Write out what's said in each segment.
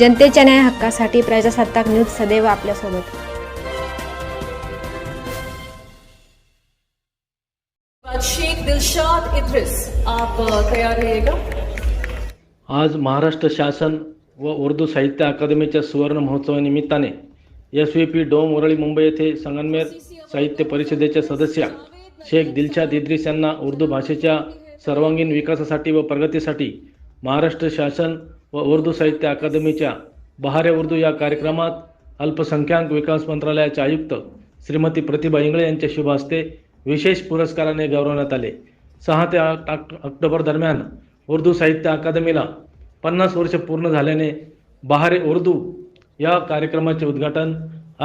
जनतेच्या न्याय हक्कासाठी प्रजासत्ताक न्यूज सदैव आपल्यासोबत. शेख दिलशाद इद्रिस आप अ, तैयार रहिएगा आज महाराष्ट्र शासन व उर्दू साहित्य अकादमीच्या सुवर्ण महोत्सवानिमित्ताने S V P dome Worli Mumbai येथे संगमनेर साहित्य परिषदेच्या सदस्या शेख दिलशाद इद्रिस यांना उर्दू भाषेच्या सर्वांगीण विकासासाठी व प्रगतीसाठी महाराष्ट्र शासन व उर्दू साहित्य अकादमीच्या बहारे उर्दू या कार्यक्रमात अल्पसंख्याक विकास मंत्रालयाचे आयुक्त श्रीमती प्रतिभा इंगळे यांच्या शुभ हस्ते विशेष पुरस्काराने गौरवण्यात आले. सहा ते आठ ऑक्टोबर दरम्यान उर्दू साहित्य अकादमीला पन्नास वर्ष पूर्ण झाल्याने बहारे उर्दू या कार्यक्रमाचे उद्घाटन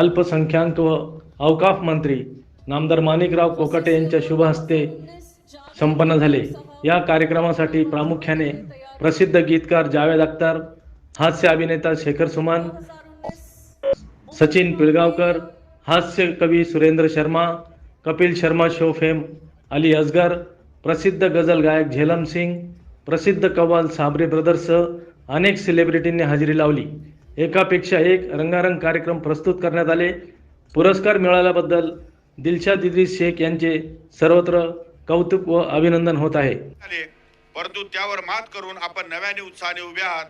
अल्पसंख्याक व अवकाफ मंत्री नामदार माणिकराव कोकाटे यांच्या शुभ हस्ते संपन्न झाले. या कार्यक्रमासाठी प्रामुख्याने प्रसिद्ध गीतकार जावेद अख्तर हास्य अभिनेता शेखर सुमान सचिन पिळगावकर हास्य कवी सुरेंद्र शर्मा कपिल शर्मा शो फेम अली असगर प्रसिद्ध गझल गायक झेलम सिंग प्रसिद्ध कव्वाल साबरे ब्रदर्ससह अनेक सेलिब्रिटींनी हजेरी लावली. एकापेक्षा एक रंगारंग कार्यक्रम प्रस्तुत करण्यात आले. पुरस्कार मिळाल्याबद्दल दिलशाद इद्रिस शेख यांचे सर्वत्र कौतुक व अभिनंदन होत आहे. परंतु त्यावर मात करून आपण नव्याने उत्साहाने उभे आहात.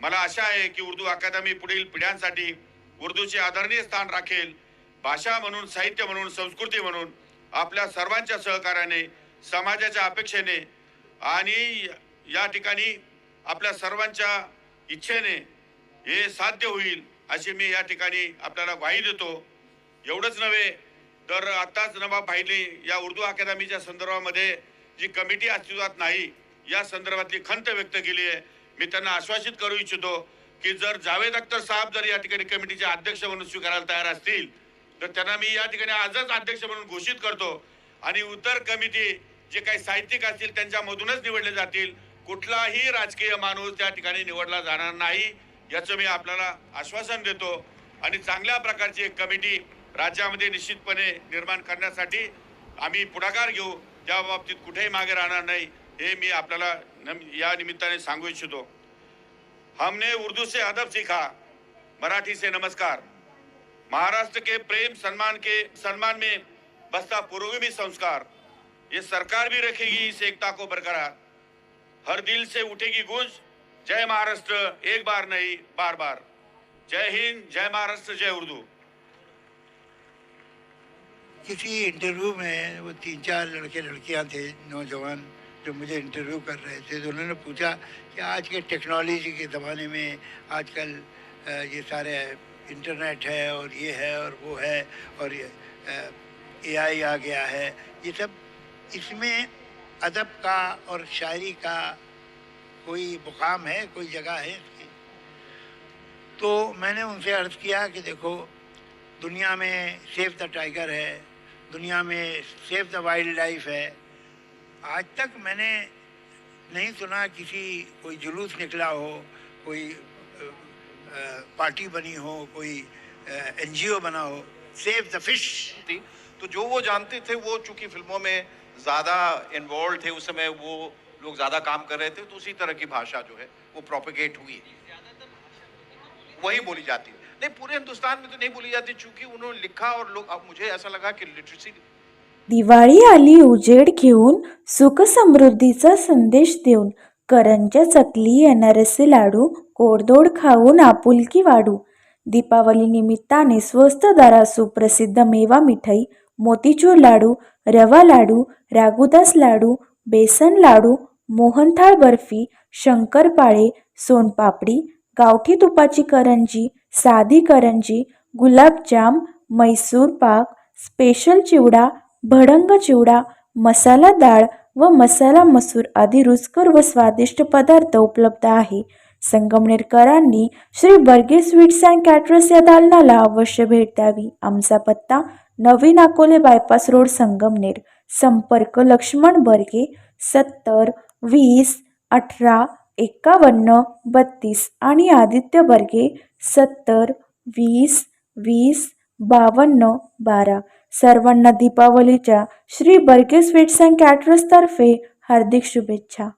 मला आशा आहे की उर्दू अकादमी पुढील पिढ्यांसाठी उर्दूचे आदरणीय स्थान राखेल. भाषा म्हणून साहित्य म्हणून संस्कृती म्हणून आपल्या सर्वांच्या सहकार्याने समाजाच्या अपेक्षेने आणि या ठिकाणी आपल्या सर्वांच्या इच्छेने हे साध्य होईल अशी मी या ठिकाणी आपल्याला ग्वाही देतो. एवढंच नव्हे तर आताच नवाब भाईने या उर्दू अकादमीच्या संदर्भामध्ये जी कमिटी अस्तित्वात नाही या संदर्भातली खंत व्यक्त केली आहे. मी त्यांना आश्वासित करू इच्छितो की जर जावेद अख्तर साहेब जर या ठिकाणी कमिटीचे अध्यक्ष म्हणून स्वीकारायला तयार असतील तर त्यांना मी या ठिकाणी आजच अध्यक्ष म्हणून घोषित करतो. आणि उत्तर कमिटी जे काही साहित्यिक असतील त्यांच्यामधूनच निवडले जातील. कुठलाही राजकीय माणूस त्या ठिकाणी निवडला जाणार नाही याचं मी आपल्याला आश्वासन देतो. आणि चांगल्या प्रकारची एक कमिटी राज्यामध्ये निश्चितपणे निर्माण करण्यासाठी आम्ही पुढाकार घेऊ. त्या बाबतीत कुठेही मागे राहणार नाही हे मी आपल्याला नम- या निमित्ताने सांगू इच्छितो. हमने उर्दू से अदब सीखा. मराठी से नमस्कार. महाराष्ट्र के प्रेम सम्मान के सम्मान में बसता पूर्वी संस्कार. ये सरकार भी रखेगी इस एकता को बरकरार. हर दिल से उठेगी गूंज जय महाराष्ट्र एक बार नहीं बार बार. जय हिंद जय महाराष्ट्र जय उर्दू. किसी इंटरव्यू में वो तीन चार लड़के, लड़कियाँ थे, नौजवान जो मुझे इंटरव्यू कर रहे थे तो उन्होंने पूछा कि आज के टेक्नोलॉजी के ज़माने में आजकल ये सारे इंटरनेट है और ये है और वो है और ये एआई आ गया है। ये सब इसमें अदब का और शायरी का कोई मुकाम है, कोई जगह है इसकी? तो मैंने उनसे अर्ज़ किया कि देखो, दुनिया में सेफ़ द टाइगर है दुनिया में सेव द वाइल्ड लाइफ है। आज तक मैंने नहीं सुना किसी कोई जुलूस निकला हो कोई पार्टी बनी हो कोई एनजीओ बना हो सेव द फ़िश थी। तो जो वो जानते थे वो चूँकि फ़िल्मों में ज़्यादा इन्वॉल्व थे उस समय वो लोग ज़्यादा काम कर रहे थे तो उसी तरह की भाषा जो है वो प्रोपेगेट हुई। वही बोली जाती है। नहीं पूरे हिंदुस्तान में तो नहीं बोली जाती चूंकि उन्होंने लिखा और लोग अब मुझे ऐसा लगा कि लिटरेसी दिवाळी आली उजेड घेऊन सुख समृद्धीचा संदेश देऊन करंज्या चकली अनारसे लाडू कोडदोड खाऊन आपुलकी वाढू. दीपावली निमित्ताने स्वस्त दरात सुप्रसिद्ध मेवा मिठाई मोतीचूर लाडू रवा लाडू रागुदास लाडू बेसन लाडू मोहनथाळ बर्फी शंकरपाळे सोनपापडी गावठी तुपाची करंजी साधी करंजी गुलाबजाम मैसूर पाक स्पेशल चिवडा भडंग चिवडा मसाला डाळ व मसाला मसूर आदी रुचकर व स्वादिष्ट पदार्थ उपलब्ध आहे. संगमनेरकरांनी Shri Barge sweets and caterers या दालनाला अवश्य भेट द्यावी. आमचा पत्ता नवीन अकोले बायपास रोड संगमनेर. संपर्क लक्ष्मण बर्गे सत्तर वीस अठरा एकावन्न बत्तीस आणि आदित्य बर्गे सत्तर वीस वीस बावन्न बारा. सर्वांना दीपावलीच्या श्री बर्गे स्वीट्स अँड कॅटरर्सतर्फे हार्दिक शुभेच्छा.